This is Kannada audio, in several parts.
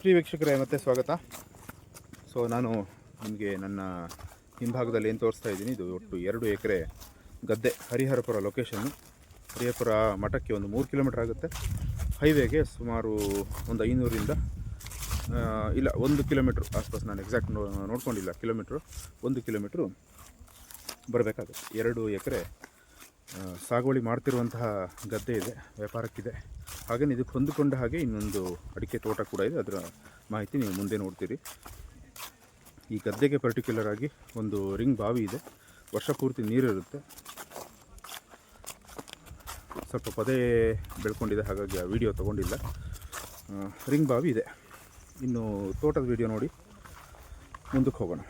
ಪ್ರಿಯ ವೀಕ್ಷಕರೇ, ಮತ್ತೆ ಸ್ವಾಗತ. ಸೊ ನಾನು ನಿಮಗೆ ನನ್ನ ಹಿಂಭಾಗದಲ್ಲಿ ಏನು ತೋರಿಸ್ತಾ ಇದ್ದೀನಿ, ಇದು ಒಟ್ಟು ಎರಡು ಎಕರೆ ಗದ್ದೆ, ಹರಿಹರಪುರ ಲೊಕೇಶನ್ನು ಹರಿಹರಪುರ ಮಠಕ್ಕೆ ಒಂದು ಮೂರು ಕಿಲೋಮೀಟ್ರ್ ಆಗುತ್ತೆ. ಹೈವೇಗೆ ಸುಮಾರು ಒಂದು ಐನೂರಿಂದ ಇಲ್ಲ, ಒಂದು ಕಿಲೋಮೀಟ್ರ್ ಆಸ್ಪಾಸ್ ನಾನು ಎಕ್ಸಾಕ್ಟ್ ನೋಡ್ಕೊಂಡಿಲ್ಲ, ಕಿಲೋಮೀಟ್ರು, ಒಂದು ಕಿಲೋಮೀಟ್ರು ಬರಬೇಕಾಗುತ್ತೆ. ಎರಡು ಎಕರೆ ಸಾಗುವಳಿ ಮಾಡ್ತಿರುವಂತಹ ಗದ್ದೆ ಇದೆ, ವ್ಯಾಪಾರಕ್ಕಿದೆ. ಹಾಗೆಯೇ ಇದಕ್ಕೆ ಹೊಂದಿಕೊಂಡ ಹಾಗೆ ಇನ್ನೊಂದು ಅಡಿಕೆ ತೋಟ ಕೂಡ ಇದೆ. ಅದರ ಮಾಹಿತಿ ನೀವು ಮುಂದೆ ನೋಡ್ತೀರಿ. ಈ ಗದ್ದೆಗೆ ಪರ್ಟಿಕ್ಯುಲರ್ ಆಗಿ ಒಂದು ರಿಂಗ್ ಬಾವಿ ಇದೆ. ವರ್ಷ ಪೂರ್ತಿ ನೀರಿರುತ್ತೆ. ಸ್ವಲ್ಪ ಪದೇ ಬೆಳ್ಕೊಂಡಿದೆ ಹಾಗಾಗಿ ಆ ವಿಡಿಯೋ ತೊಗೊಂಡಿಲ್ಲ. ರಿಂಗ್ ಬಾವಿ ಇದೆ. ಇನ್ನು ತೋಟದ ವಿಡಿಯೋ ನೋಡಿ. ಮುಂದಕ್ಕೆ ಹೋಗೋಣ.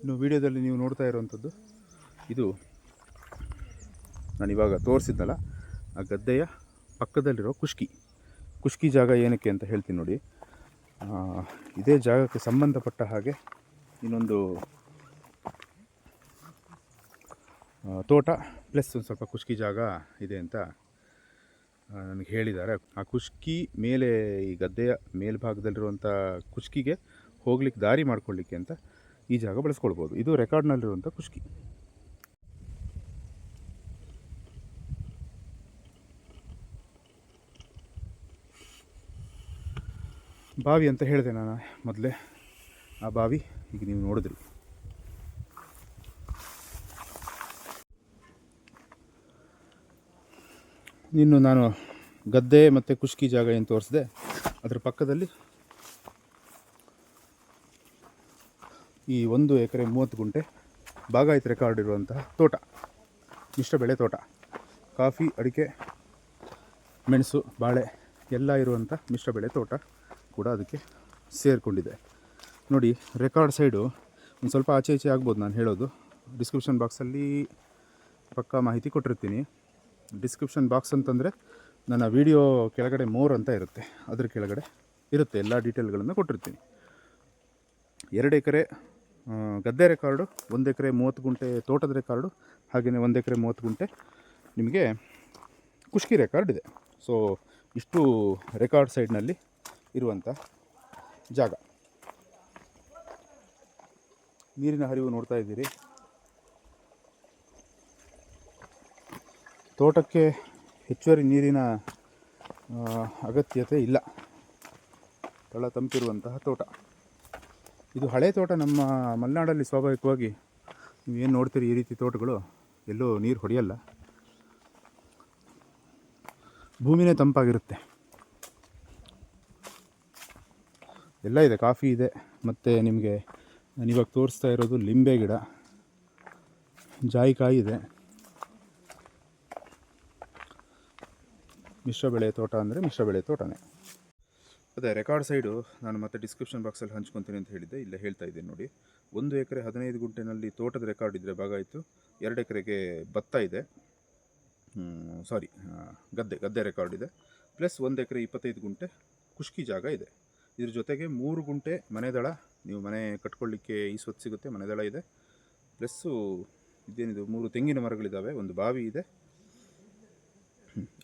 ಇನ್ನು ವಿಡಿಯೋದಲ್ಲಿ ನೀವು ನೋಡ್ತಾ ಇರುವಂಥದ್ದು ಇದು ನಾನು ಇವಾಗ ತೋರಿಸಿದ್ನಲ್ಲ ಆ ಗದ್ದೆಯ ಪಕ್ಕದಲ್ಲಿರೋ ಕುಷ್ಕಿ. ಕುಷ್ಕಿ ಜಾಗ ಏನಕ್ಕೆ ಅಂತ ಹೇಳ್ತೀನಿ ನೋಡಿ. ಇದೇ ಜಾಗಕ್ಕೆ ಸಂಬಂಧಪಟ್ಟ ಹಾಗೆ ಇನ್ನೊಂದು ತೋಟ ಪ್ಲಸ್ ಒಂದು ಸ್ವಲ್ಪ ಕುಷ್ಕಿ ಜಾಗ ಇದೆ ಅಂತ ನನಗೆ ಹೇಳಿದ್ದಾರೆ. ಆ ಕುಷ್ಕಿ ಮೇಲೆ, ಈ ಗದ್ದೆಯ ಮೇಲ್ಭಾಗದಲ್ಲಿರುವಂಥ ಕುಷ್ಕಿಗೆ ಹೋಗ್ಲಿಕ್ಕೆ ದಾರಿ ಮಾಡ್ಕೊಳ್ಳಿಕ್ಕೆ ಅಂತ ಈ ಜಾಗ ಬಳಸ್ಕೊಳ್ಬೋದು. ಇದು ರೆಕಾರ್ಡ್ನಲ್ಲಿರುವಂಥ ಕುಷ್ಕಿ. ಬಾವಿ ಅಂತ ಹೇಳಿದೆ ನಾನು ಮೊದಲೇ. ಆ ಬಾವಿ ಈಗ ನೀವು ನೋಡಿದ್ರಿ. ಇನ್ನು ನಾನು ಗದ್ದೆ ಮತ್ತು ಕುಷ್ಕಿ ಜಾಗ ಏನು ತೋರಿಸಿದೆ, ಅದರ ಪಕ್ಕದಲ್ಲಿ ಈ ಒಂದು ಎಕರೆ ಮೂವತ್ತು ಗುಂಟೆ ಭಾಗ ಬಾಗಾಯತ್ ರೆಕಾರ್ಡ್ ಇರುವಂತಹ ತೋಟ ಮಿಶ್ರ ಬೆಳೆ ತೋಟ. ಕಾಫಿ, ಅಡಿಕೆ, ಮೆಣಸು, ಬಾಳೆ ಎಲ್ಲ ಇರುವಂಥ ಮಿಶ್ರ ಬೆಳೆ ತೋಟ. ಕೂಡ ಅದಕ್ಕೆ ಸೇರಿಕೊಂಡಿದೆ. ನೋಡಿ ರೆಕಾರ್ಡ್ ಸೈಡು ಒಂದು ಸ್ವಲ್ಪ ಆಚೆ ಈಚೆ ಆಗ್ಬೋದು ನಾನು ಹೇಳೋದು. ಡಿಸ್ಕ್ರಿಪ್ಷನ್ ಬಾಕ್ಸಲ್ಲಿ ಪಕ್ಕಾ ಮಾಹಿತಿ ಕೊಟ್ಟಿರ್ತೀನಿ. ಡಿಸ್ಕ್ರಿಪ್ಷನ್ ಬಾಕ್ಸ್ ಅಂತಂದರೆ ನನ್ನ ವಿಡಿಯೋ ಕೆಳಗಡೆ ಮೋರ್ ಅಂತ ಇರುತ್ತೆ. ಅದ್ರ ಕೆಳಗಡೆ ಇರುತ್ತೆ ಎಲ್ಲ ಡೀಟೇಲ್ಗಳನ್ನು ಕೊಟ್ಟಿರ್ತೀನಿ. ಎರಡು ಎಕರೆ ಗದ್ದೆ ರೆಕಾರ್ಡು ಒಂದು ಎಕರೆ ಮೂವತ್ತು ಗುಂಟೆ ತೋಟದ ರೆಕಾರ್ಡು ಹಾಗೆಯೇ ಒಂದು ಎಕರೆ ಮೂವತ್ತು ಗುಂಟೆ ನಿಮಗೆ ಕುಷ್ಕಿ ರೆಕಾರ್ಡ್ ಇದೆ. ಸೊ ಇಷ್ಟು ರೆಕಾರ್ಡ್ ಸೈಡ್ನಲ್ಲಿ ಇರುವಂಥ ಜಾಗ. ನೀರಿನ ಹರಿವು ನೋಡ್ತಾ ಇದ್ದೀರಿ. ತೋಟಕ್ಕೆ ಹೆಚ್ಚುವರಿ ನೀರಿನ ಅಗತ್ಯತೆ ಇಲ್ಲ. ತಳ ತಂಪಿರುವಂತಹ ತೋಟ. ಇದು ಹಳೆ ತೋಟ, ನಮ್ಮ ಮಲೆನಾಡಲ್ಲಿ ಸ್ವಾಭಾವಿಕವಾಗಿ ನೀವು ಏನು ನೋಡ್ತೀರಿ ಈ ರೀತಿ ತೋಟಗಳು? ಎಲ್ಲೂ ನೀರು ಹೊಡೆಯಲ್ಲ. ಭೂಮಿನೇ ತಂಪಾಗಿರುತ್ತೆ. ಎಲ್ಲ ಇದೆ, ಕಾಫಿ ಇದೆ. ಮತ್ತು ನಿಮಗೆ ನಾನಿವಾಗ ತೋರಿಸ್ತಾ ಇರೋದು ಲಿಂಬೆ ಗಿಡ. ಜಾಯಿಕಾಯಿ ಇದೆ. ಮಿಶ್ರ ಬೆಳೆ ತೋಟ ಅಂದರೆ ಮಿಶ್ರ ಬೆಳೆ ತೋಟನೇ. ಅದೇ ರೆಕಾರ್ಡ್ ಸೈಡು ನಾನು ಮತ್ತೆ ಡಿಸ್ಕ್ರಿಪ್ಷನ್ ಬಾಕ್ಸಲ್ಲಿ ಹಂಚ್ಕೊತೀನಿ ಅಂತ ಹೇಳಿದ್ದೆ. ಇಲ್ಲೇ ಹೇಳ್ತಾ ಇದ್ದೀನಿ ನೋಡಿ. ಒಂದು ಎಕರೆ ಹದಿನೈದು ಗುಂಟೆನಲ್ಲಿ ತೋಟದ ರೆಕಾರ್ಡ್ ಇದ್ದರೆ ಭಾಗ ಆಯಿತು. ಎರಡು ಎಕರೆಗೆ ಭತ್ತ ಇದೆ. ಸಾರಿ ಗದ್ದೆ ಗದ್ದೆ ರೆಕಾರ್ಡ್ ಇದೆ. ಪ್ಲಸ್ ಒಂದು ಎಕರೆ ಇಪ್ಪತ್ತೈದು ಗುಂಟೆ ಖುಷ್ಕಿ ಜಾಗ ಇದೆ. ಇದ್ರ ಜೊತೆಗೆ ಮೂರು ಗುಂಟೆ ಮನೆದಳ ನೀವು ಮನೆ ಕಟ್ಕೊಳ್ಳಿಕ್ಕೆ ಈ ಸ್ವತ್ತು ಸಿಗುತ್ತೆ ಮನೆದಳ ಇದೆ. ಪ್ಲಸ್ಸು ಇದೇನಿದು, ಮೂರು ತೆಂಗಿನ ಮರಗಳಿದ್ದಾವೆ ಒಂದು ಬಾವಿ ಇದೆ.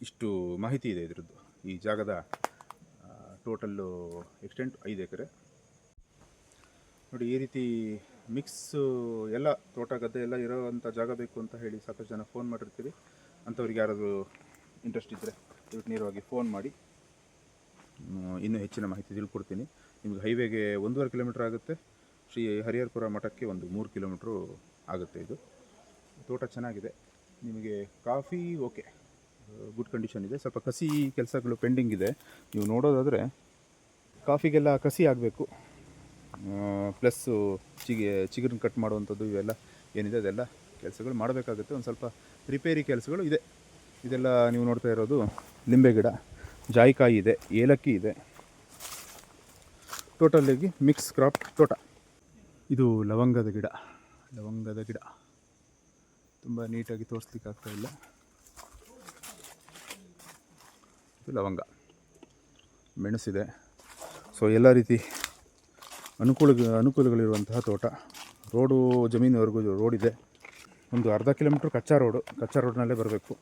ಇಷ್ಟು ಮಾಹಿತಿ ಇದೆ ಇದರದ್ದು. ಈ ಜಾಗದ ಟೋಟಲ್ಲು ಎಕ್ಸ್ಟೆಂಟ್ ಐದು ಎಕರೆ. ನೋಡಿ, ಈ ರೀತಿ ಮಿಕ್ಸ್ ಎಲ್ಲ ತೋಟ ಗದ್ದೆ ಎಲ್ಲ ಇರೋವಂಥ ಜಾಗ ಬೇಕು ಅಂತ ಹೇಳಿ ಸಾಕಷ್ಟು ಜನ ಫೋನ್ ಮಾಡಿರ್ತೀವಿ ಅಂಥವ್ರಿಗೆ ಯಾರಾದರೂ ಇಂಟ್ರೆಸ್ಟ್ ಇದ್ದರೆ ನೇರವಾಗಿ ಫೋನ್ ಮಾಡಿ. ಇನ್ನೂ ಹೆಚ್ಚಿನ ಮಾಹಿತಿ ತಿಳ್ಕೊಡ್ತೀನಿ. ನಿಮಗೆ ಹೈವೇಗೆ ಒಂದೂವರೆ ಕಿಲೋಮೀಟ್ರ್ ಆಗುತ್ತೆ. ಶ್ರೀ ಹರಿಹರಪುರ ಮಠಕ್ಕೆ ಒಂದು ಮೂರು ಕಿಲೋಮೀಟ್ರು ಆಗುತ್ತೆ ಇದು. ತೋಟ ಚೆನ್ನಾಗಿದೆ. ನಿಮಗೆ ಕಾಫಿ, ಓಕೆ. ಗುಡ್ ಕಂಡೀಷನ್ ಇದೆ. ಸ್ವಲ್ಪ ಕಸಿ ಕೆಲಸಗಳು ಪೆಂಡಿಂಗ್ ಇದೆ. ನೀವು ನೋಡೋದಾದರೆ ಕಾಫಿಗೆಲ್ಲ ಕಸಿ ಆಗಬೇಕು. ಪ್ಲಸ್ಸು ಚಿಗೆ, ಚಿಗುರನ್ನ ಕಟ್ ಮಾಡುವಂಥದ್ದು ಇವೆಲ್ಲ ಏನಿದೆ ಅದೆಲ್ಲ ಕೆಲಸಗಳು ಮಾಡಬೇಕಾಗುತ್ತೆ. ಒಂದು ಸ್ವಲ್ಪ ರಿಪೇರಿ ಕೆಲಸಗಳು ಇದೆ. ಇದೆಲ್ಲ ನೀವು ನೋಡ್ತಾ ಇರೋದು ಲಿಂಬೆ ಗಿಡ. ಜಾಯಿಕಾಯಿ ಇದೆ, ಏಲಕ್ಕಿ ಇದೆ. ಟೋಟಲಾಗಿ ಮಿಕ್ಸ್ ಕ್ರಾಪ್ ತೋಟ. ಇದು ಲವಂಗದ ಗಿಡ ಲವಂಗದ ಗಿಡ. ತುಂಬ ನೀಟಾಗಿ ತೋರಿಸ್ಲಿಕ್ಕೆ ಇಲ್ಲ. ಇದು ಲವಂಗ. ಮೆಣಸಿದೆ. ಸೊ ಎಲ್ಲ ರೀತಿ ಅನುಕೂಲ ಅನುಕೂಲಗಳಿರುವಂತಹ ತೋಟ. ರೋಡು ಜಮೀನುವರೆಗೂ ರೋಡ್ ಇದೆ. ಒಂದು ಅರ್ಧ ಕಿಲೋಮೀಟ್ರ್ ಕಚ್ಚಾ ರೋಡು ಕಚ್ಚಾ ರೋಡ್ನಲ್ಲೇ ಬರಬೇಕು.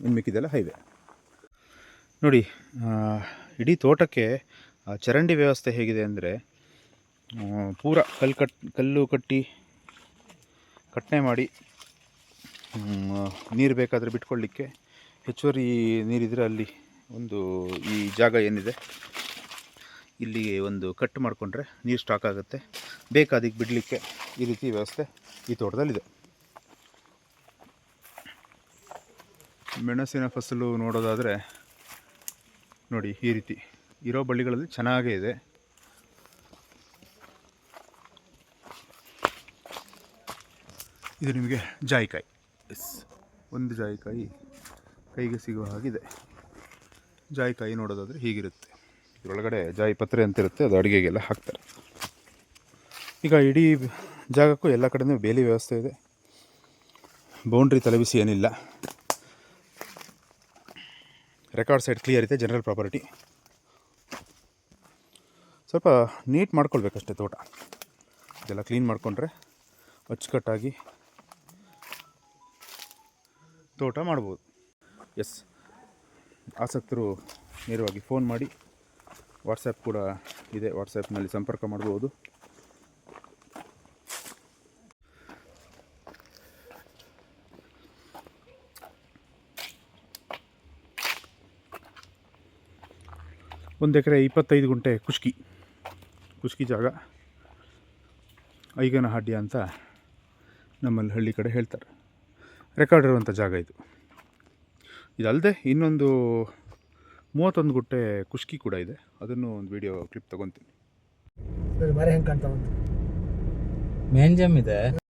ಇನ್ನು ಮಿಕ್ಕಿದೆಲ್ಲ ಹೈವೇ ನೋಡಿ ಇಡೀ ತೋಟಕ್ಕೆ ಚರಂಡಿ ವ್ಯವಸ್ಥೆ ಹೇಗಿದೆ ಅಂದರೆ ಪೂರ ಕಲ್ಲು ಕಟ್, ಕಲ್ಲು ಕಟ್ಟಿ ಕಟ್ಟನೆ ಮಾಡಿ ನೀರು ಬೇಕಾದರೆ ಬಿಟ್ಕೊಳ್ಳಿಕ್ಕೆ ಹೆಚ್ಚುವರಿ ನೀರಿದ್ರೆ ಅಲ್ಲಿ ಒಂದು, ಈ ಜಾಗ ಏನಿದೆ, ಇಲ್ಲಿ ಒಂದು ಕಟ್ ಮಾಡಿಕೊಂಡ್ರೆ ನೀರು ಸ್ಟಾಕ್ ಆಗುತ್ತೆ. ಬೇಕಾದಿಗೆ ಬಿಡಲಿಕ್ಕೆ ಈ ರೀತಿ ವ್ಯವಸ್ಥೆ ಈ ತೋಟದಲ್ಲಿದೆ. ಮೆಣಸಿನ ಫಸಲು ನೋಡೋದಾದರೆ ನೋಡಿ ಈ ರೀತಿ. ಇರೋ ಬಳ್ಳಿಗಳಲ್ಲಿ ಚೆನ್ನಾಗೇ ಇದೆ. ಇದು ನಿಮಗೆ ಜಾಯಿಕಾಯಿ. ಎಸ್ ಒಂದು ಜಾಯಿಕಾಯಿ ಕೈಗೆ ಸಿಗುವ ಹಾಗಿದೆ ಜಾಯಿಕಾಯಿ ನೋಡೋದಾದರೆ ಹೀಗಿರುತ್ತೆ. ಇದರೊಳಗಡೆ ಜಾಯಿ ಪತ್ರೆ ಅಂತ ಇರುತ್ತೆ ಅದು ಅಡುಗೆಗೆಲ್ಲ ಹಾಕ್ತಾರೆ. ಈಗ ಇಡೀ ಜಾಗಕ್ಕೂ ಎಲ್ಲ ಕಡೆಯೂ ಬೇಲಿ ವ್ಯವಸ್ಥೆ ಇದೆ. ಬೌಂಡ್ರಿ ತಲೆಬಿಸಿ ಏನಿಲ್ಲ. ರೆಕಾರ್ಡ್ ಸೈಡ್ ಕ್ಲಿಯರ್ ಇದೆ ಜನರಲ್ ಪ್ರಾಪರ್ಟಿ ಸ್ವಲ್ಪ ನೀಟ್ ಮಾಡ್ಕೊಳ್ಬೇಕಷ್ಟೇ ತೋಟ. ಇದೆಲ್ಲ ಕ್ಲೀನ್ ಮಾಡಿಕೊಂಡ್ರೆ ಅಚ್ಚುಕಟ್ಟಾಗಿ ತೋಟ ಮಾಡ್ಬೋದು. ಎಸ್ ಆಸಕ್ತರು ನೇರವಾಗಿ ಫೋನ್ ಮಾಡಿ ವಾಟ್ಸಪ್ ಕೂಡ ಇದೆ ವಾಟ್ಸಪ್ನಲ್ಲಿ ಸಂಪರ್ಕ ಮಾಡ್ಬೋದು. ಒಂದು ಎಕರೆ ಇಪ್ಪತ್ತೈದು ಗುಂಟೆ ಕುಷ್ಕಿ. ಕುಷ್ಕಿ ಜಾಗ. ಐಗನ ಹಾಡ್ಯ ಅಂತ ನಮ್ಮಲ್ಲಿ ಹಳ್ಳಿ ಕಡೆ ಹೇಳ್ತಾರೆ. ರೆಕಾರ್ಡ್ ಇರುವಂಥ ಜಾಗ ಇದು. ಇದಲ್ಲದೆ ಇನ್ನೊಂದು ಮೂವತ್ತೊಂದು ಗುಂಟೆ ಕುಷ್ಕಿ ಕೂಡ ಇದೆ. ಅದನ್ನು ಒಂದು ವಿಡಿಯೋ ಕ್ಲಿಪ್ ತಗೊತೀನಿ. ಮೇನ್ ಜಮ್ ಇದೆ.